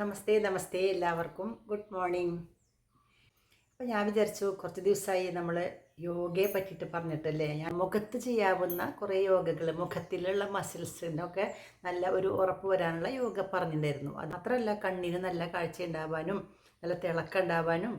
നമസ്തേ നമസ്തേ എല്ലാവർക്കും. Good morning. അപ്പോൾ ഞാൻ വിചാരിച്ചു കുറച്ച് ദിവസമായി നമ്മൾ യോഗയെ പറ്റിയിട്ട് പറഞ്ഞിട്ടല്ലേ? ഞാൻ മുഖത്ത് ചെയ്യാവുന്ന കുറേ യോഗകൾ മുഖത്തിലുള്ള മസിൽസിനൊക്കെ നല്ല ഒരു ഉറപ്പ് വരാനുള്ള യോഗ പറഞ്ഞിട്ടുണ്ടായിരുന്നു. അത് മാത്രമല്ല കണ്ണിന് നല്ല കാഴ്ച ഉണ്ടാവാനും നല്ല തിളക്കം ഉണ്ടാവാനും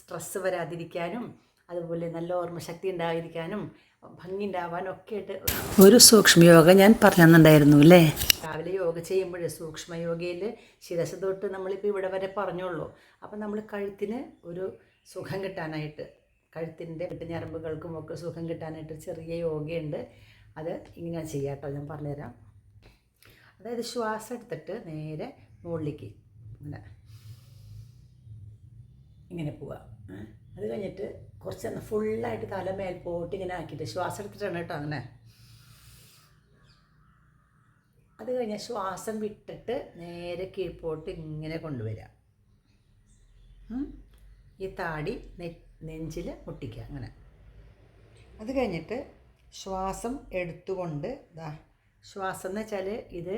സ്ട്രെസ്സ് വരാതിരിക്കാനും അതുപോലെ നല്ല ഓർമ്മശക്തി ഉണ്ടായിരിക്കാനും ഭംഗി ഉണ്ടാവാനും ഒക്കെ ആയിട്ട് ഒരു സൂക്ഷ്മയോഗ ഞാൻ പറഞ്ഞിട്ടുണ്ടായിരുന്നു അല്ലേ? രാവിലെ യോഗ ചെയ്യുമ്പോൾ സൂക്ഷ്മയോഗയിൽ ശിരസ് തൊട്ട് നമ്മളിപ്പോൾ ഇവിടെ വരെ പറഞ്ഞുള്ളൂ അപ്പം നമ്മൾ കഴുത്തിന് ഒരു സുഖം കിട്ടാനായിട്ട് കഴുത്തിന്റെ ഞരമ്പുകൾക്കും ഒക്കെ സുഖം കിട്ടാനായിട്ട് ചെറിയ യോഗയുണ്ട്. അത് ഇങ്ങനെ ചെയ്യാട്ടോ ഞാൻ പറഞ്ഞുതരാം. അതായത് ശ്വാസം എടുത്തിട്ട് നേരെ മുകളിലേക്ക് ഇങ്ങനെ ഇങ്ങനെ പോവുക ഏ? അത് കഴിഞ്ഞിട്ട് കുറച്ച് നേരം ഫുള്ളായിട്ട് തല മേൽപോട്ട് ഇങ്ങനെ ആക്കിയിട്ട് ശ്വാസം എടുത്തിട്ടാണ് കേട്ടോ അങ്ങനെ. അത് കഴിഞ്ഞാൽ ശ്വാസം വിട്ടിട്ട് നേരെ കീഴ്പോട്ട് ഇങ്ങനെ കൊണ്ടുവരിക. ഈ താടി നെ നെഞ്ചിൽ മുട്ടിക്കുക അങ്ങനെ. അത് കഴിഞ്ഞിട്ട് ശ്വാസം എടുത്തുകൊണ്ട് ഇതാ ശ്വാസം എന്ന് വെച്ചാൽ ഇത്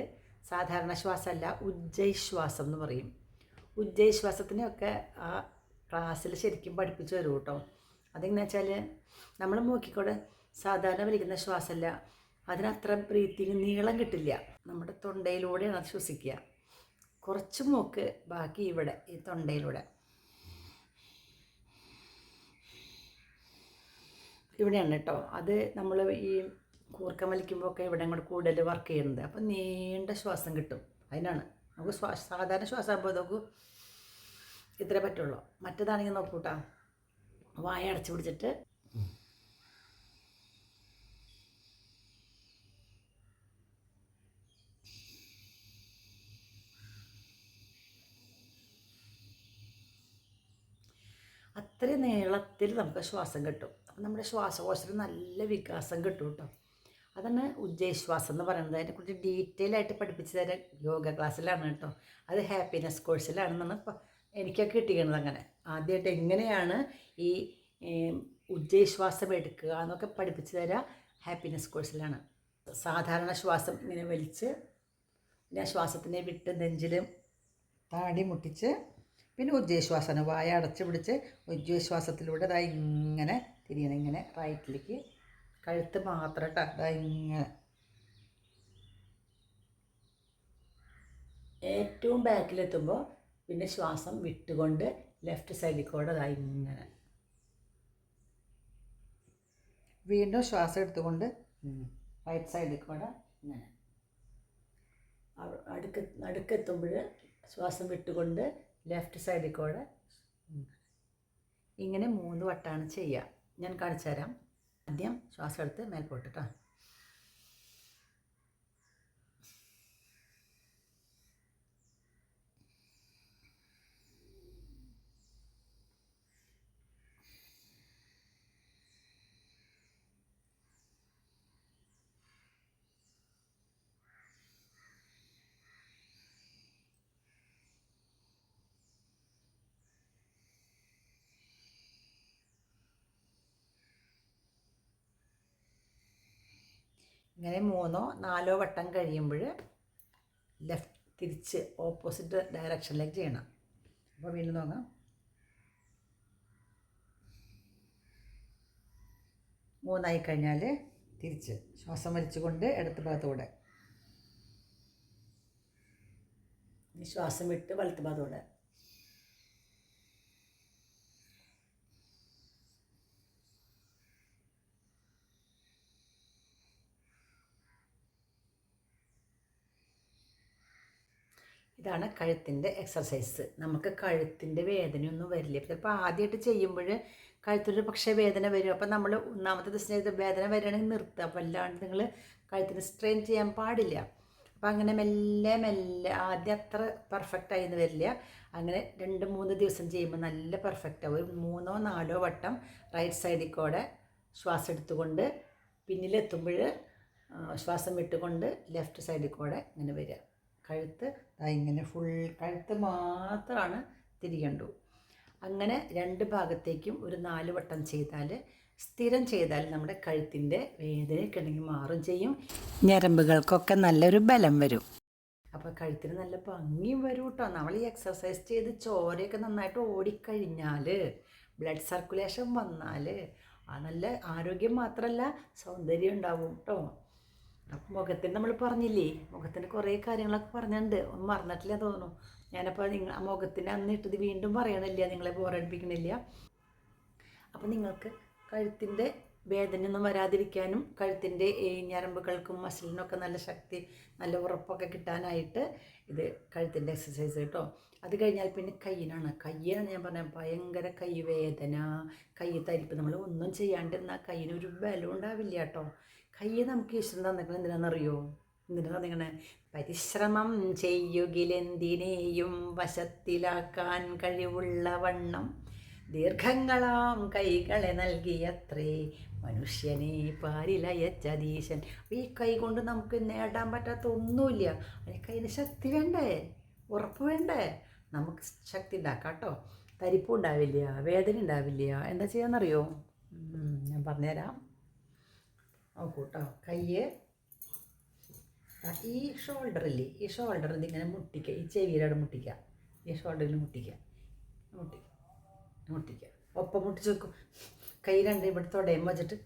സാധാരണ ശ്വാസമല്ല ഉജ്ജൈശ്വാസം എന്ന് പറയും. ഉജ്ജൈശ്വാസത്തിനെയൊക്കെ ആ ക്ലാസ്സിൽ ശരിക്കും പഠിപ്പിച്ചു തരും കേട്ടോ അതെങ്ങനെ വെച്ചാൽ നമ്മൾ മൂക്കിക്കൂടെ സാധാരണ വലിക്കുന്ന ശ്വാസമല്ല അതിനത്ര ബ്രീത്തിങ് നീളം കിട്ടില്ല. നമ്മുടെ തൊണ്ടയിലൂടെയാണ് അത് ശ്വസിക്കുക. കുറച്ച് മൂക്ക് ബാക്കി ഇവിടെ ഈ തൊണ്ടയിലൂടെ. ഇവിടെയാണ് കേട്ടോ അത് നമ്മൾ ഈ കൂർക്കം വലിക്കുമ്പോൾ ഒക്കെ ഇവിടെ കൂടെ കൂടുതൽ വർക്ക് ചെയ്യുന്നത്. അപ്പം നീണ്ട ശ്വാസം കിട്ടും. അതിനാണ്. നമുക്ക് ശ്വാസ സാധാരണ ശ്വാസം ആകുമ്പോൾ നമുക്ക് ഇത്രേ പറ്റുള്ളൂ. മറ്റേതാണെങ്കിൽ നോക്കൂട്ടാ. വായ അടച്ചു പിടിച്ചിട്ട്. അത്രയും നീളത്തിൽ നമുക്ക് ശ്വാസം കിട്ടും. അപ്പം നമ്മുടെ ശ്വാസകോശത്തിന് നല്ല വികാസം കിട്ടും കേട്ടോ. അതാണ് ഉജ്ജയശ്വാസം എന്ന് പറയുന്നത്. അതിനെക്കുറിച്ച് ഡീറ്റെയിൽ ആയിട്ട് പഠിപ്പിച്ചു തരാൻ യോഗ ക്ലാസ്സിലാണ് കേട്ടോ. അത് ഹാപ്പിനെസ് കോഴ്സിലാണെന്നാണ് എനിക്കൊക്കെ കിട്ടിയത് അങ്ങനെ. ആദ്യമായിട്ട് എങ്ങനെയാണ് ഈ ഉജ്ജയശ്വാസം എടുക്കുക എന്നൊക്കെ പഠിപ്പിച്ചു തരാം ഹാപ്പിനെസ് കോഴ്സിലാണ്. സാധാരണ ശ്വാസം ഇങ്ങനെ വലിച്ച് പിന്നെ ശ്വാസത്തിനെ വിട്ട് നെഞ്ചിലും താടി മുട്ടിച്ച് പിന്നെ ഉജ്ജയശ്വാസമാണ്. വായ അടച്ച് പിടിച്ച് ഉജ്ജയശ്വാസത്തിലൂടെ ഇതാ ഇങ്ങനെ തിരിയണം. ഇങ്ങനെ റൈറ്റിലേക്ക് കഴുത്ത് മാത്രം കേട്ടോ ഇതാ ഇങ്ങനെ. ഏറ്റവും ബാക്കിലെത്തുമ്പോൾ പിന്നെ ശ്വാസം വിട്ടുകൊണ്ട് ലെഫ്റ്റ് സൈഡിൽ കൂടെ ഇങ്ങനെ. വീണ്ടും ശ്വാസം എടുത്തുകൊണ്ട് റൈറ്റ് സൈഡിൽ കൂടെ ഇങ്ങനെ. അടുക്ക അടുക്ക് നടുക്കെത്തുമ്പോൾ ശ്വാസം വിട്ടുകൊണ്ട് ലെഫ്റ്റ് സൈഡിൽ കൂടെ ഇങ്ങനെ. മൂന്ന് വട്ടമാണ് ചെയ്യുക ഞാൻ കാണിച്ചു തരാം ആദ്യം ശ്വാസം എടുത്ത് മേൽപോട്ട് ഇങ്ങനെ മൂന്നോ നാലോ വട്ടം കഴിയുമ്പോൾ ലെഫ്റ്റ് തിരിച്ച് ഓപ്പോസിറ്റ് ഡയറക്ഷനിലേക്ക് ചെയ്യണം. അപ്പോൾ വീണ്ടും നോക്കാം. മൂന്നായി കഴിഞ്ഞാൽ തിരിച്ച് ശ്വാസം വലിച്ചുകൊണ്ട് ഇടത്ത് ഭാഗത്തൂടെ. ശ്വാസം വിട്ട് വലത്ത് ഭാഗത്തൂടെ. ഇതാണ് കഴുത്തിന്റെ എക്സസൈസ് നമുക്ക് കഴുത്തിന്റെ വേദനയൊന്നും വരില്ല. ചിലപ്പോൾ ആദ്യമായിട്ട് ചെയ്യുമ്പോൾ കഴുത്തൊരു പക്ഷേ വേദന വരും. അപ്പോൾ നമ്മൾ ഒന്നാമത്തെ ദിവസം വേദന വരികയാണെങ്കിൽ നിർത്തുക അപ്പോൾ അല്ലാണ്ട് നിങ്ങൾ കഴുത്തിന് സ്ട്രെയിൻ ചെയ്യാൻ പാടില്ല. അപ്പോൾ അങ്ങനെ മെല്ലെ മെല്ലെ ആദ്യം അത്ര പെർഫെക്റ്റ് ആയിന്ന് വരില്ല. അങ്ങനെ രണ്ട് മൂന്ന് ദിവസം ചെയ്യുമ്പോൾ നല്ല പെർഫെക്റ്റ് ആവും. ഒരു മൂന്നോ നാലോ വട്ടം റൈറ്റ് സൈഡിൽ കൂടെ ശ്വാസം എടുത്തുകൊണ്ട് പിന്നിലെത്തുമ്പോൾ ശ്വാസം വിട്ടുകൊണ്ട് ലെഫ്റ്റ് സൈഡിൽ കൂടെ ഇങ്ങനെ വരിക. കഴുത്ത്. ഇങ്ങനെ ഫുൾ കഴുത്ത് മാത്രമാണ് തിരികണ്ടു അങ്ങനെ രണ്ട് ഭാഗത്തേക്കും ഒരു നാല് വട്ടം ചെയ്താൽ സ്ഥിരം ചെയ്താൽ നമ്മുടെ കഴുത്തിന്റെ വേദനയൊക്കെ മാറും ചെയ്യും. ഞരമ്പുകൾക്കൊക്കെ നല്ലൊരു ബലം വരും. അപ്പോൾ കഴുത്തിന് നല്ല ഭംഗിയും വരും കേട്ടോ നമ്മൾ ഈ എക്സസൈസ് ചെയ്ത് ചോരയൊക്കെ നന്നായിട്ട് ഓടിക്കഴിഞ്ഞാൽ ബ്ലഡ് സർക്കുലേഷൻ വന്നാൽ ആ നല്ല ആരോഗ്യം മാത്രമല്ല സൗന്ദര്യം ഉണ്ടാവും കേട്ടോ അപ്പം മുഖത്തിന് നമ്മൾ പറഞ്ഞില്ലേ മുഖത്തിന് കുറേ കാര്യങ്ങളൊക്കെ പറഞ്ഞിട്ടുണ്ട്. ഒന്നും മറന്നിട്ടില്ല തോന്നുന്നു. ഞാനപ്പോൾ നിങ്ങൾ ആ മുഖത്തിന് അന്ന് ഇട്ടത് വീണ്ടും പറയണില്ല നിങ്ങളെ ബോറടിപ്പിക്കണില്ല അപ്പോൾ നിങ്ങൾക്ക് കഴുത്തിന്റെ വേദനയൊന്നും വരാതിരിക്കാനും കഴുത്തിന്റെ ഞരമ്പുകൾക്കും മസിലിനൊക്കെ നല്ല ശക്തി നല്ല ഉറപ്പൊക്കെ കിട്ടാനായിട്ട് ഇത് കഴുത്തിന്റെ എക്സസൈസ് കേട്ടോ. അത് കഴിഞ്ഞാൽ പിന്നെ കയ്യിനാണ് കയ്യാണ് ഞാൻ പറഞ്ഞ ഭയങ്കര കൈ വേദന കൈ തരിപ്പ്. നമ്മൾ ഒന്നും ചെയ്യാണ്ടിരുന്നാൽ കയ്യിനൊരു ബലം ഉണ്ടാവില്ല കേട്ടോ. കൈ നമുക്ക് ഈശ്വരൻ തന്നിട്ടുള്ള എന്തിനാണെന്നറിയോ? എന്തിനാ നിങ്ങളെ? പരിശ്രമം ചെയ്യുകിലെന്തിനേയും വശത്തിലാക്കാൻ കഴിവുള്ള വണ്ണം ദീർഘങ്ങളാം കൈകളെ നൽകിയത്രേ. മനുഷ്യനെ പാരിലയച്ചതീശൻ ഈ കൈ കൊണ്ട് നമുക്ക് നേടാൻ പറ്റാത്ത ഒന്നുമില്ല അതിന് കയ്യിൽ ശക്തി വേണ്ടേ? ഉറപ്പ് വേണ്ടേ? നമുക്ക് ശക്തി ഉണ്ടാക്കാം കേട്ടോ തരിപ്പുണ്ടാവില്ല വേദന ഉണ്ടാവില്ല. എന്താ ചെയ്യാന്നറിയോ? ഞാൻ പറഞ്ഞുതരാം. നോക്കൂ കേട്ടോ കയ്യ് ഈ ഷോൾഡറിൽ ഈ ഷോൾഡറിൽ ഇങ്ങനെ മുട്ടിക്കുക ഈ ചെവിയിലവിടെ മുട്ടിക്കുക ഈ ഷോൾഡറിൽ മുട്ടിക്കുക മുട്ടി മുട്ടിക്കുക ഒപ്പം മുട്ടിച്ച് വെക്കും. കൈ രണ്ട് ഇവിടെ തുടയും വെച്ചിട്ട്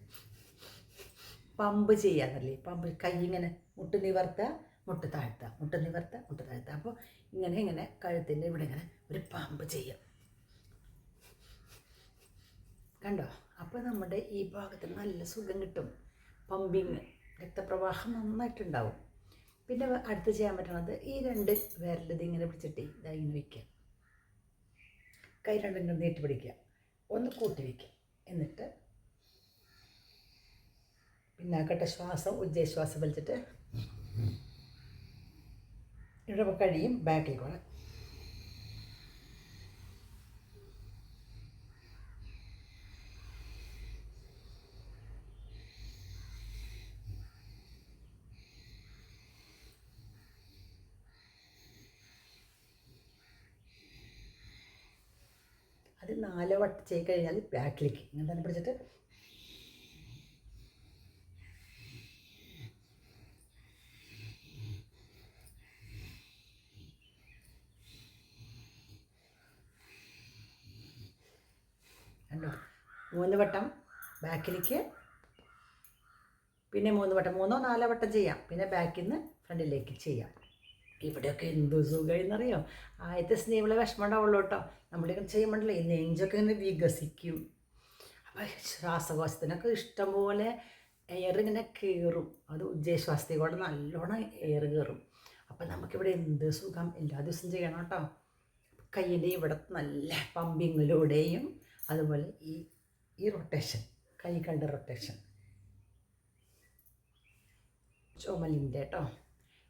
പമ്പ് ചെയ്യാന്നല്ലേ പമ്പ്. കൈ ഇങ്ങനെ മുട്ട് നിവർത്ത മുട്ട് താഴ്ത്ത മുട്ട് നിവർത്ത മുട്ട് താഴ്ത്ത. അപ്പോൾ ഇങ്ങനെ ഇങ്ങനെ കഴുത്തിന്റെ ഇവിടെ ഇങ്ങനെ ഒരു പമ്പ് ചെയ്യാം. കണ്ടോ? അപ്പോൾ നമ്മുടെ ഈ ഭാഗത്ത് നല്ല സുഖം കിട്ടും. പമ്പിങ് രക്തപ്രവാഹം നന്നായിട്ടുണ്ടാവും. പിന്നെ അടുത്ത് ചെയ്യാൻ പറ്റണത് ഈ രണ്ട് വിരലിത് ഇങ്ങനെ പിടിച്ചിട്ട് ഇതാ ഇങ്ങനെ വയ്ക്കുക കൈ രണ്ടും നീട്ടി പിടിക്കുക. ഒന്ന് കൂട്ടി വയ്ക്കുക എന്നിട്ട് പിന്നാക്കട്ടെ ശ്വാസം ഉജ്ജയശ്വാസം വലിച്ചിട്ട് ഇവിടെ കഴിയും ബാക്കിൽ കൂടെ അത് നാല് വട്ടം ചെയ്ത് കഴിഞ്ഞാൽ ബാക്കിലേക്ക് ഇങ്ങനെ തന്നെ പിടിച്ചിട്ട് കണ്ടോ? മൂന്ന് വട്ടം ബാക്കിലേക്ക്. പിന്നെ മൂന്ന് വട്ടം മൂന്നോ നാലോ വട്ടം ചെയ്യാം. പിന്നെ ബാക്കിൽ നിന്ന് ഫ്രണ്ടിലേക്ക് ചെയ്യാം. ഇവിടെയൊക്കെ എന്ത് സുഖമെന്നറിയോ ആദ്യത്തെ സ്നേഹികളെ വിഷമം ഉണ്ടാവുള്ളൂ കേട്ടോ. നമ്മളിങ്ങനെ ചെയ്യുമ്പോഴല്ലേ ഈ നെഞ്ചൊക്കെ ഇങ്ങനെ വികസിക്കും. അപ്പോൾ ശ്വാസകോശത്തിനൊക്കെ ഇഷ്ടംപോലെ എയർ ഇങ്ങനെ കയറും അത് ഉജ്ജയശ്വാസത്തിൽ കൂടെ നല്ലോണം എയർ കയറും അപ്പോൾ നമുക്കിവിടെ എന്ത് സുഖം? എല്ലാ ദിവസവും ചെയ്യണം കേട്ടോ. കയ്യിന്റെ ഇവിടെ നല്ല പമ്പിങ്ങിലൂടെയും അതുപോലെ ഈ ഈ റൊട്ടേഷൻ കൈകളുടെ റൊട്ടേഷൻ ചുമലിന്റെ കേട്ടോ.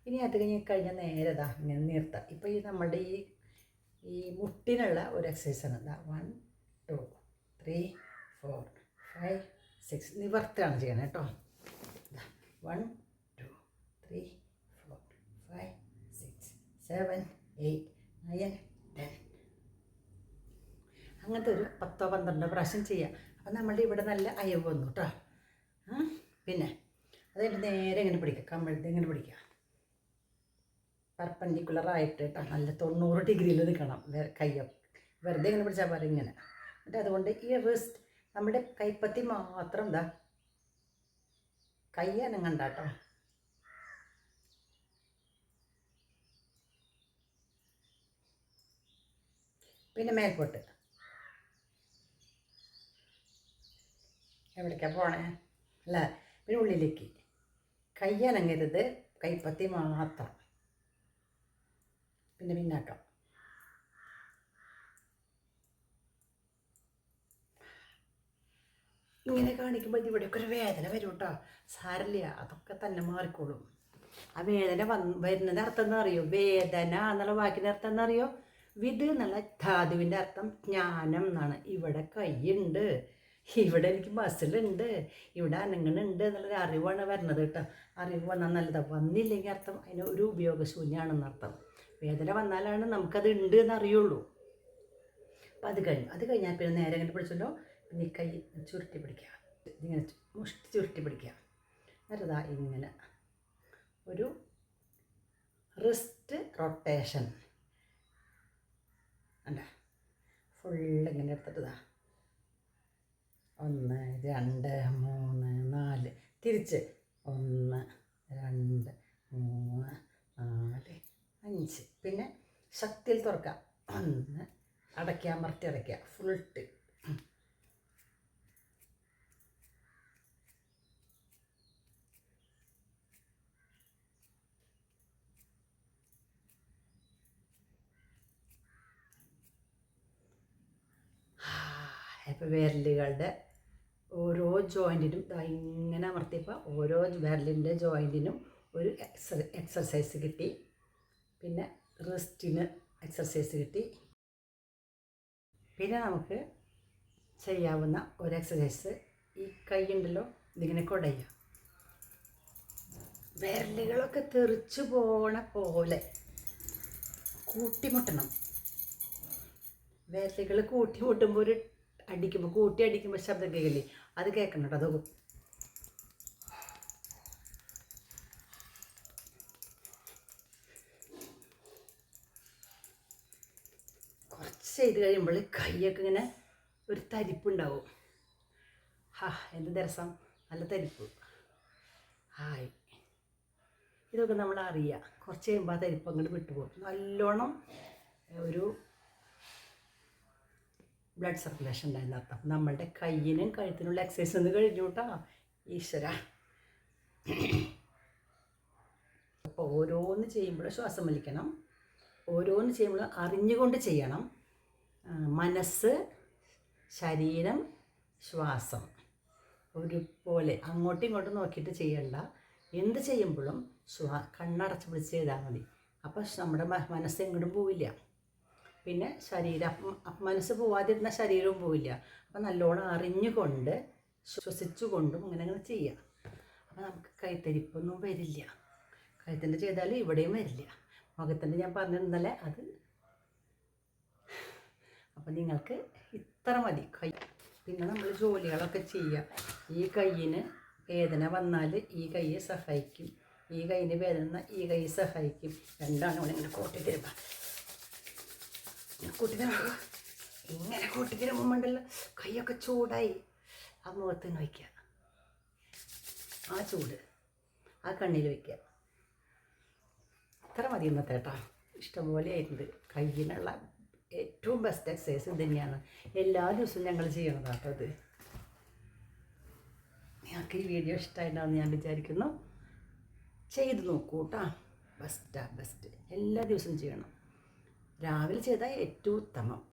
ഇനി അത് കഴിഞ്ഞ് കഴിഞ്ഞാൽ നേരെ ദാ ഇങ്ങനെ നിർത്താം. ഇപ്പോൾ ഈ നമ്മളുടെ ഈ ഈ മുട്ടിനുള്ള ഒരു എക്സസൈസാണ് ഇതാ one two three four five six നിവർത്തുകയാണ് ചെയ്യണം കേട്ടോ. One two three four five six seven eight nine ten അങ്ങനത്തെ ഒരു പത്തോ പന്ത്രണ്ടോ പ്രാവശ്യം ചെയ്യാം. അപ്പം നമ്മളുടെ ഇവിടെ നല്ല അയവ് വന്നു കേട്ടോ. പിന്നെ അതായത് നേരെ ഇങ്ങനെ പിടിക്കുക കമ്മഴത്തെ ഇങ്ങനെ പിടിക്കുക പെർപ്പൻഡിക്കുലർ ആയിട്ട് കേട്ടോ നല്ല തൊണ്ണൂറ് ഡിഗ്രിയിൽ നിൽക്കണം കയ്യൊക്കെ വെറുതെ ഇങ്ങനെ പിടിച്ചാൽ പറയും ഇങ്ങനെ. എന്നിട്ട് അതുകൊണ്ട് ഈ റിസ്റ്റ് നമ്മുടെ കൈപ്പത്തി മാത്രം എന്താ കൈ അനങ്ങണ്ട കേട്ടോ പിന്നെ മേൽപോട്ട്. എവിടേക്കാ പോണേ? അല്ല? പിന്നെ ഉള്ളിലേക്ക്. കൈ അനങ്ങരുത് കൈപ്പത്തി മാത്രം. പിന്നെ പിന്നാക്കം. ഇങ്ങനെ കാണിക്കുമ്പോൾ ഇവിടെയൊക്കെ ഒരു വേദന വരും കേട്ടോ സാരല്ല അതൊക്കെ തന്നെ മാറിക്കോളും. ആ വേദന വന്ന് വരുന്നതിന്റെ അർത്ഥം എന്താ അറിയോ? വേദന എന്നുള്ള വാക്കിന്റെ അർത്ഥം എന്നറിയോ വിത് എന്നുള്ള ധാതുവിന്റെ അർത്ഥം ജ്ഞാനം എന്നാണ്. ഇവിടെ കൈയുണ്ട് ഇവിടെ എനിക്ക് മസിലുണ്ട് ഇവിടെ അനങ്ങണുണ്ട് എന്നുള്ളൊരു അറിവാണ് വരുന്നത് കേട്ടോ. അറിവ് വന്നാൽ നല്ലതാണ് വന്നില്ലെങ്കിൽ അർത്ഥം അതിന് ഒരു ഉപയോഗശൂന്യമാണെന്ന് അർത്ഥം വേദന വന്നാലാണ് നമുക്കത് ഉണ്ട് എന്ന് അറിയുള്ളൂ അപ്പം അത് കഴിഞ്ഞു അത് കഴിഞ്ഞാൽ പിന്നെ നേരെ ഇങ്ങനെ പിടിച്ചല്ലോ പിന്നെ കൈ ചുരുട്ടി പിടിക്കുക ഇങ്ങനെ മുഷ്ടി ചുരുട്ടി പിടിക്കുക എന്നിട്ട് ദാ ഇങ്ങനെ ഒരു റിസ്റ്റ് റൊട്ടേഷൻ അല്ല ഫുള്ള് ഇങ്ങനെ എടുത്തിട്ടതാ. ഒന്ന് രണ്ട് മൂന്ന് നാല്. തിരിച്ച്. ഒന്ന് രണ്ട് മൂന്ന് നാല് അഞ്ച് പിന്നെ ശക്തിയിൽ തുറക്കാം ഒന്ന് അടയ്ക്കുക അമർത്തി അടയ്ക്കുക ഫുൾട്ട് ഇപ്പോൾ വിരലുകളുടെ ഓരോ ജോയിന്റിനും ഇങ്ങനെ അമർത്തിയപ്പോൾ ഓരോ വിരലിന്റെ ജോയിന്റിനും ഒരു എക്സ എക്സർസൈസ് കിട്ടി. പിന്നെ റിസ്റ്റിന് എക്സർസൈസ് കിട്ടി. പിന്നെ നമുക്ക് ചെയ്യാവുന്ന ഒരു എക്സസൈസ് ഈ കൈ ഉണ്ടല്ലോ ഇതിങ്ങനെ കുടയുക. വിരലുകളൊക്കെ തെറിച്ചു പോണ പോലെ കൂട്ടിമുട്ടണം. വിരലുകൾ കൂട്ടിമുട്ടുമ്പോൾ ഒരു അടിക്കുമ്പോൾ കൂട്ടി അടിക്കുമ്പോൾ ശബ്ദം കേൾക്കില്ലേ? അത് കേൾക്കണം കേട്ടോ അത് കുറച്ച് ചെയ്ത് കഴിയുമ്പോൾ കൈയൊക്കെ ഇങ്ങനെ ഒരു തരിപ്പുണ്ടാവും. ഹാ എന്ത് രസം. നല്ല തരിപ്പ്. ഹായ്. ഇതൊക്കെ നമ്മൾ അറിയുക കുറച്ച് കഴിയുമ്പോൾ ആ തരിപ്പ് അങ്ങോട്ട് വിട്ടുപോകും. നല്ലോണം ഒരു ബ്ലഡ് സർക്കുലേഷൻ ഉണ്ടായിരുന്ന അർത്ഥം നമ്മളുടെ കയ്യിനും കഴുത്തിനുള്ള എക്സസൈസ് ഒന്ന് കഴിഞ്ഞു കേട്ടോ ഈശ്വര. അപ്പോൾ ഓരോന്ന് ചെയ്യുമ്പോൾ ശ്വാസം വലിക്കണം. ഓരോന്ന് ചെയ്യുമ്പോൾ അറിഞ്ഞുകൊണ്ട് ചെയ്യണം. മനസ്സ് ശരീരം ശ്വാസം. ഒരുപോലെ അങ്ങോട്ടും ഇങ്ങോട്ടും നോക്കിയിട്ട് ചെയ്യണ്ട. എന്ത് ചെയ്യുമ്പോഴും ശ്വാ കണ്ണടച്ച് പിടിച്ച് ചെയ്താൽ മതി. അപ്പം നമ്മുടെ മനസ്സ് എങ്ങോട്ടും പോവില്ല. പിന്നെ ശരീരം മനസ്സ് പോവാതിരുന്ന ശരീരവും പോവില്ല. അപ്പം നല്ലോണം അറിഞ്ഞുകൊണ്ട് ശ്വസിച്ചുകൊണ്ടും ഇങ്ങനെ അങ്ങനെ ചെയ്യാം. അപ്പം നമുക്ക് കൈത്തരിപ്പൊന്നും വരില്ല. കൈത്തരി ചെയ്താൽ ഇവിടെയും വരില്ല. മുഖത്തിന്റെ ഞാൻ പറഞ്ഞിരുന്നല്ലേ അത് അപ്പം നിങ്ങൾക്ക് ഇത്ര മതി. കൈ പിന്നെ നമ്മൾ ജോലികളൊക്കെ ചെയ്യുക ഈ കയ്യിന് വേദന വന്നാൽ ഈ കൈയെ സഹായിക്കും. ഈ കൈയിന് വേദന ഈ കൈ സഹായിക്കും. രണ്ടാണ് ഇവിടെ ഇങ്ങനെ കൂട്ടി തരുമ്പോൾ കൂട്ടി തരുമ്പോൾ ഇങ്ങനെ കൂട്ടി കൈയൊക്കെ ചൂടായി. ആ മുഖത്ത് വയ്ക്കുക ആ ചൂട് ആ കണ്ണിൽ വയ്ക്കുക ഇത്ര മതി ഇന്നത്തെ കേട്ടോ. ഇഷ്ടംപോലെ ആയിട്ടുണ്ട്. കയ്യിനുള്ള ഏറ്റവും ബെസ്റ്റ് എക്സസൈസ് ഇത് തന്നെയാണ്. എല്ലാ ദിവസവും ഞങ്ങൾ ചെയ്യണതാണ് അത്. ഇത് നിങ്ങൾക്ക് ഈ വീഡിയോ ഇഷ്ടമായിട്ടാണെന്ന് ഞാൻ വിചാരിക്കുന്നു. ചെയ്ത് നോക്കൂ കേട്ടോ. ബെസ്റ്റാ ബെസ്റ്റ് എല്ലാ ദിവസവും ചെയ്യണം. രാവിലെ ചെയ്താൽ ഏറ്റവും ഉത്തമം.